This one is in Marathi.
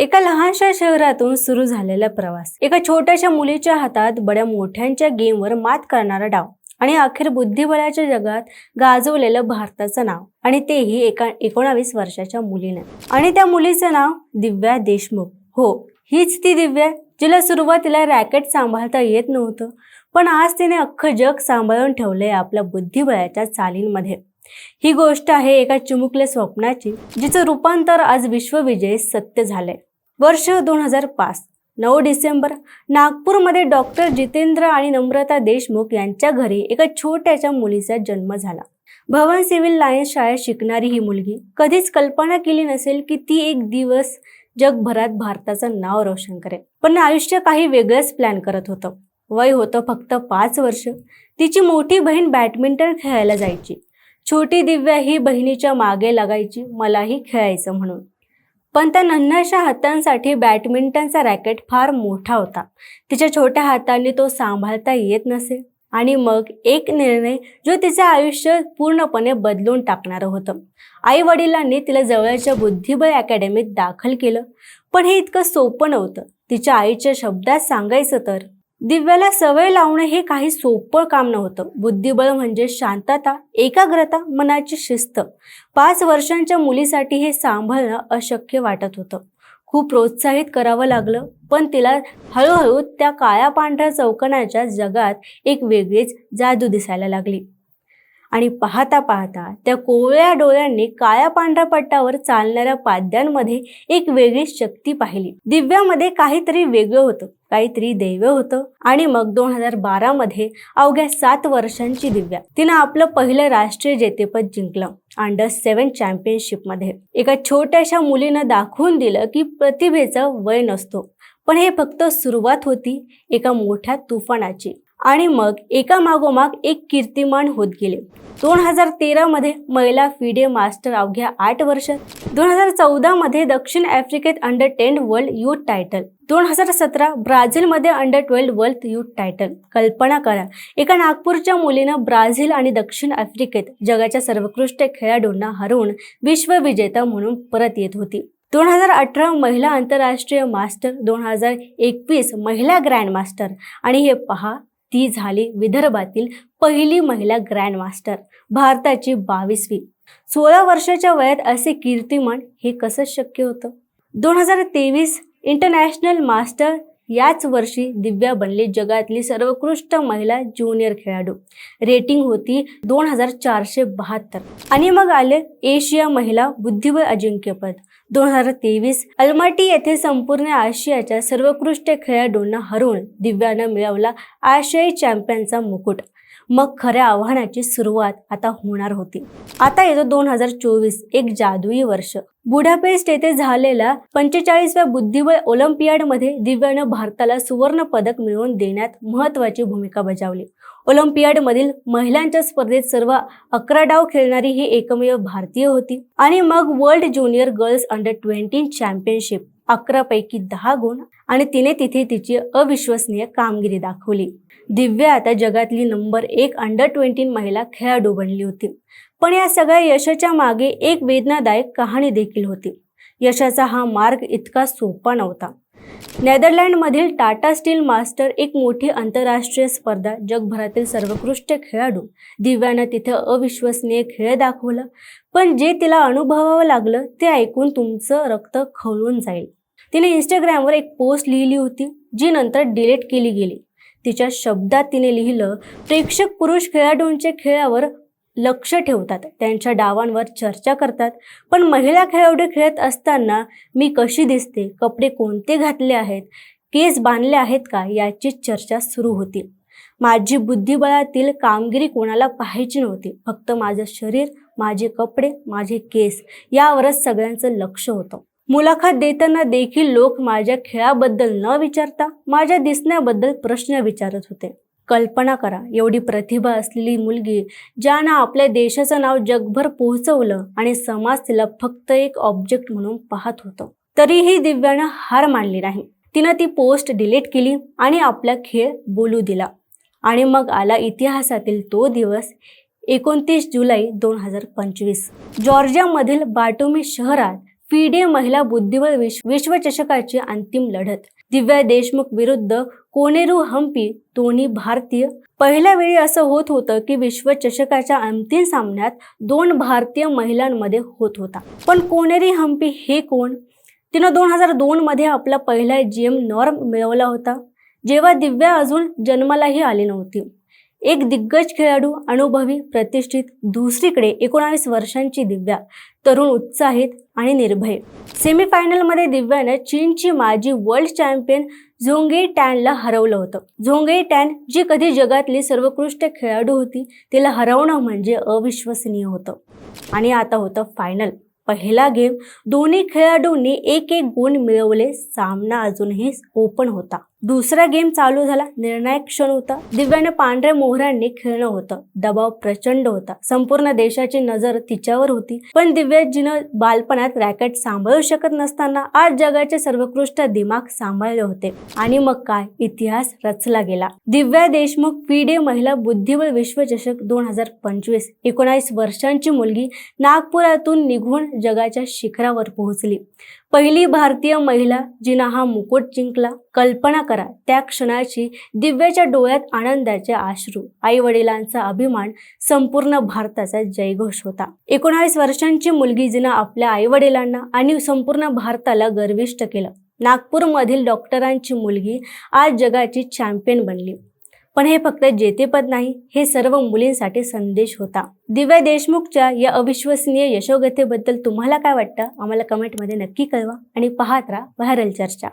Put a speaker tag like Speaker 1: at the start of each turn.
Speaker 1: एका लहानशा शहरातून सुरू झालेला प्रवास. एका छोट्याशा मुलीच्या हातात बड्या मोठ्यांच्या गेमवर मात करणारा डाव आणि अखेर बुद्धिबळाच्या जगात गाजवलेलं भारताचं नाव. आणि तेही एका एकोणावीस वर्षाच्या मुलीने. आणि त्या मुलीचं नाव दिव्या देशमुख. हो हीच ती दिव्या जिला सुरुवातीला रॅकेट सांभाळता येत नव्हतं पण आज तिने अख्खं जग सांभाळून ठेवलंय आपल्या बुद्धिबळाच्या चालींमध्ये. ही गोष्ट आहे एका चिमुकल्या स्वप्नाची जिचं रूपांतर आज विश्वविजय सत्य झालंय. वर्ष दोन हजार पाच नऊ डिसेंबर नागपूरमध्ये डॉक्टर जितेंद्र आणि नम्रता देशमुख यांच्या घरी एका छोट्याच्या मुलीचा जन्म झाला. भवन सिव्हिल लायन्स शाळेत शिकणारी ही मुलगी कधीच कल्पना केली नसेल की ती एक दिवस जगभरात भारताचं नाव रोशन करेल. पण आयुष्य काही वेगळंच प्लॅन करत होतं. वय होतं फक्त पाच वर्ष. तिची मोठी बहीण बॅडमिंटन खेळायला जायची. छोटी दिव्या ही बहिणीच्या मागे लागायची मलाही खेळायचं म्हणून. पण त्या नन्ह्याशा हातांसाठी बॅडमिंटनचा रॅकेट फार मोठा होता. तिच्या छोट्या हातांनी तो सांभाळता येत नसे आणि मग एक निर्णय जो तिचे आयुष्य पूर्णपणे बदलून टाकणारं होतं. आई वडिलांनी तिला जवळच्या बुद्धिबळ अकॅडमीत दाखल केलं. पण हे इतकं सोपं नव्हतं. तिच्या आईच्या शब्दात सांगायचं तर दिव्याला सवय लावणं हे काही सोपं काम नव्हतं. बुद्धिबळ म्हणजे शांतता एकाग्रता मनाची शिस्त. पाच वर्षांच्या मुलीसाठी हे सांभाळणं अशक्य वाटत होतं. खूप प्रोत्साहित करावं लागलं पण तिला हळूहळू त्या काळ्या पांढऱ्या चौकनाच्या जगात एक वेगळीच जादू दिसायला लागली. आणि पाहता पाहता त्या कोवळ्या डोळ्यांनी काळ्या पांढऱ्या पट्टावर चालणाऱ्या पाद्यांमध्ये एक वेगळी शक्ती पाहिली. दिव्यामध्ये काहीतरी वेगळं होतं काहीतरी दैव होतं. आणि मग दोन हजार बारा मध्ये अवघ्या सात वर्षांची दिव्या. तिनं आपलं पहिलं राष्ट्रीय जेतेपद जिंकलं अंडर सेवन चॅम्पियनशिपमध्ये एका छोट्याशा मुलीनं दाखवून दिलं की प्रतिभेचं वय नसतो. पण हे फक्त सुरुवात होती एका मोठ्या तुफानाची. आणि मग एका मागोमाग एक कीर्तिमान होत गेले. दोन हजार तेरामध्ये महिला फिडे मास्टर अवघ्या आठ वर्षात दोन हजार चौदामध्ये दक्षिण आफ्रिकेत under ten world youth title दोन हजार सतरा ब्राझीलमध्ये under twelve world youth title कल्पना करा एका नागपूरच्या मुलीनं ब्राझील आणि दक्षिण आफ्रिकेत जगाच्या सर्वोत्कृष्ट खेळाडूंना हरवून विश्वविजेता म्हणून परत येत होती. दोन हजार अठरा महिला आंतरराष्ट्रीय मास्टर दोन हजार एकवीस महिला ग्रँड मास्टर. आणि हे पहा ती झाली विदर्भातील पहिली महिला ग्रँड मास्टर भारताची बावीसवी. सोळा वर्षाच्या वयात असे कीर्तिमान हे कसं शक्य होतं? दोन हजार तेवीस इंटरनॅशनल मास्टर याच वर्षी दिव्या बनली जगातली सर्वोत्कृष्ट महिला ज्युनियर खेळाडू. रेटिंग होती दोन हजार चारशे बहात्तर. आणि मग आले एशिया महिला बुद्धिबळ अजिंक्यपद. दोन हजार तेवीस अल्माटी येथे संपूर्ण आशियाच्या सर्वोत्कृष्ट खेळाडूंना हरवून दिव्यानं मिळवला आशियाई चॅम्पियनचा मुकुट. मग खऱ्या आव्हानाची सुरुवात आता होणार होती. आता येतो दोन हजार चोवीस एक जादुई वर्ष. बुडापेस्ट येथे झालेल्या पंचेचाळीसव्या बुद्धिबळ ऑलिम्पियाडमध्ये दिव्यानं भारताला सुवर्ण पदक मिळवून देण्यात महत्त्वाची भूमिका बजावली. ऑलिम्पियाडमधील महिलांच्या स्पर्धेत सर्व अकरा डाव खेळणारी ही एकमेव भारतीय होती. आणि मग world junior girls under twenty championship अकरापैकी दहा गुण आणि तिने तिथे तिची अविश्वसनीय कामगिरी दाखवली. दिव्या आता जगातली नंबर एक अंडर ट्वेंटी महिला खेळाडू बनली होती. पण या सगळ्या यशाच्या मागे एक वेदनादायक कहाणी देखील होती. यशाचा हा मार्ग इतका सोपा नव्हता. नेदरलँडमधील टाटा स्टील मास्टर एक मोठी आंतरराष्ट्रीय स्पर्धा जगभरातील सर्वोत्कृष्ट खेळाडू. दिव्यानं तिथं अविश्वसनीय खेळ दाखवला. पण जे तिला अनुभवावं लागलं ते ऐकून तुमचं रक्त खवळून जाईल. तिने इंस्टाग्रामवर एक पोस्ट लिहिली होती जी नंतर डिलीट केली गेली. तिच्या शब्दात तिने लिहिलं प्रेक्षक पुरुष खेळाडूंच्या खेळावर लक्ष ठेवतात त्यांच्या डावांवर चर्चा करतात पण महिला खेळाडू खेळत असताना मी कशी दिसते कपडे कोणते घातले आहेत केस बांधले आहेत का याची चर्चा सुरू होती. माझी बुद्धिबळातील कामगिरी कोणाला पाहायची नव्हती फक्त माझं शरीर माझे कपडे माझे केस यावरच सगळ्यांचं लक्ष होतं. मुलाखत देताना देखील लोक माझ्या खेळाबद्दल न विचारता माझ्या दिसण्याबद्दल प्रश्न विचारत होते. कल्पना करा एवढी प्रतिभा असलेली मुलगी ज्यानं आपल्या देशाचं नाव जगभर पोहोचवलं आणि समाज तिला फक्त एक ऑब्जेक्ट म्हणून पाहत होतं. तरीही दिव्यानं हार मानली नाही. तिनं ती पोस्ट डिलीट केली आणि आपला खेळ बोलू दिला. आणि मग आला इतिहासातील तो दिवस एकोणतीस जुलै दोन हजार पंचवीस. जॉर्जियामधील बाटोमी शहरात फिडे महिला बुद्धिबळ विश्व विश्वचषकाची अंतिम लढत. दिव्या देशमुख विरुद्ध कोनेरू हम्पी दोन्ही भारतीय. पहिल्या वेळी असं होत होतं की विश्वचषकाच्या अंतिम सामन्यात दोन भारतीय महिलांमध्ये होत होता. पण कोनेरी हम्पी हे कोण? तिनं दोन हजार दोन मध्ये आपला पहिला जी एम नॉर्म मिळवला होता. जेव्हा दिव्या अजून जन्मालाही आली नव्हती. एक दिग्गज खेळाडू अनुभवी प्रतिष्ठित दुसरीकडे एकोणावीस वर्षांची दिव्या तरुण उत्साहित आणि निर्भय. सेमीफायनलमध्ये दिव्यानं चीनची माजी वर्ल्ड चॅम्पियन झोंगे टॅनला हरवलं होतं. झोंगे टॅन जी कधी जगातली सर्वोत्कृष्ट खेळाडू होती तिला हरवणं म्हणजे अविश्वसनीय होतं. आणि आता होतं फायनल पहिला गेम दोन्ही खेळाडूंनी एक एक गुण मिळवले सामना अजूनही ओपन होता. दुसरा गेम चालू झाला. निर्णायक क्षण होता. दिव्याने पांढऱ्या मोहरांनी खेळणं होतं. दबाव प्रचंड होता. संपूर्ण देशाची नजर तिच्यावर होती. पण दिव्याजीनं बालपणात रॅकेट सांभाळू शकत नसताना आज जगाचे सर्वोत्कृष्ट दिमाग सांभाळले होते. आणि मग काय? इतिहास रचला गेला. दिव्या देशमुख फिडे महिला बुद्धिबळ विश्वचषक दोन हजार पंचवीस. एकोणावीस वर्षांची मुलगी नागपुरातून निघून जगाच्या शिखरावर पोहोचली. पहिली भारतीय महिला जिनं हा मुकुट जिंकला. कल्पना करा. त्या क्षणाची दिव्याच्या डोळ्यात आनंदाचे आश्रू आई वडिलांचा अभिमान संपूर्ण भारताचा जयघोष होता. एकोणावीस वर्षांची मुलगी जिनं आपल्या आई वडिलांना आणि संपूर्ण भारताला गर्विष्ट केलं. नागपूरमधील डॉक्टरांची मुलगी आज जगाची चॅम्पियन बनली. पण हे फक्त जेतेपद नाही हे सर्व मुलींसाठी संदेश होता. दिव्या देशमुखच्या या अविश्वसनीय यशोगतेबद्दल तुम्हाला काय वाटतं? आम्हाला कमेंटमध्ये नक्की कळवा आणि पाहत राहा व्हायरल चर्चा.